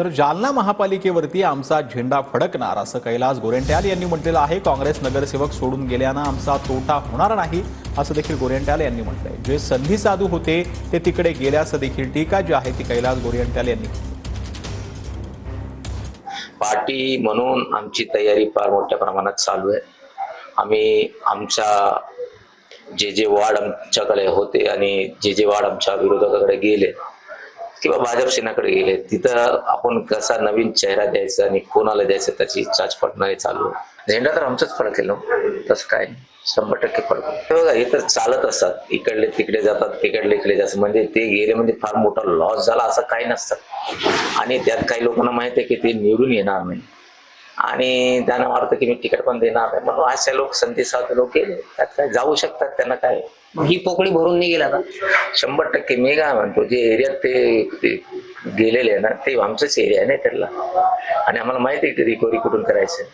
तर जालना महापालिकेवरती आमचा झेंडा फडकणार असं कैलास गोरेंट्याल यांनी म्हटलेलं आहे. काँग्रेस नगरसेवक सोडून गेल्यानं आमचा तोटा होणार नाही असं देखील गोरेंट्याल यांनी म्हटलंय. जे संधी साधू होते ते तिकडे गेल्याचं देखील टीका जी आहे ती कैलास गोरेंट्याल यांनी पार्टी म्हणून आमची तयारी फार मोठ्या प्रमाणात चालू आहे. आम्ही आमच्या जे जे वार्ड आमच्याकडे होते आणि जे जे वार्ड आमच्या विरोधकाकडे गेले किंवा भाजप सेनाकडे गेले तिथं आपण कसा नवीन चेहरा द्यायचा आणि कोणाला द्यायचं त्याची चाचपट हे चालू. झेंडा तर आमचंच फडकेल हो. तसं काय शंभर टक्के फडक बघा हे तर चालत असतात. इकडले तिकडे जातात तिकडले इकडे जातात. म्हणजे ते गेले म्हणजे फार मोठा लॉस झाला असं काही नसतं. आणि त्यात काही लोकांना माहिती आहे की ते निवडून येणार नाही. आणि त्यांना वाटतं की मी तिकीट पण देणार नाही. म्हणून अशा लोक संधी साधू लोक गेले. त्यात काय जाऊ शकतात त्यांना काय? मग ही पोकळी भरून निघेला ना शंभर टक्के मी काय म्हणतो जे एरियात ते गेलेले आहे ना ते आमचंच एरिया आहे ना त्याला आणि आम्हाला माहिती आहे की रिकव्हरी कुठून करायचं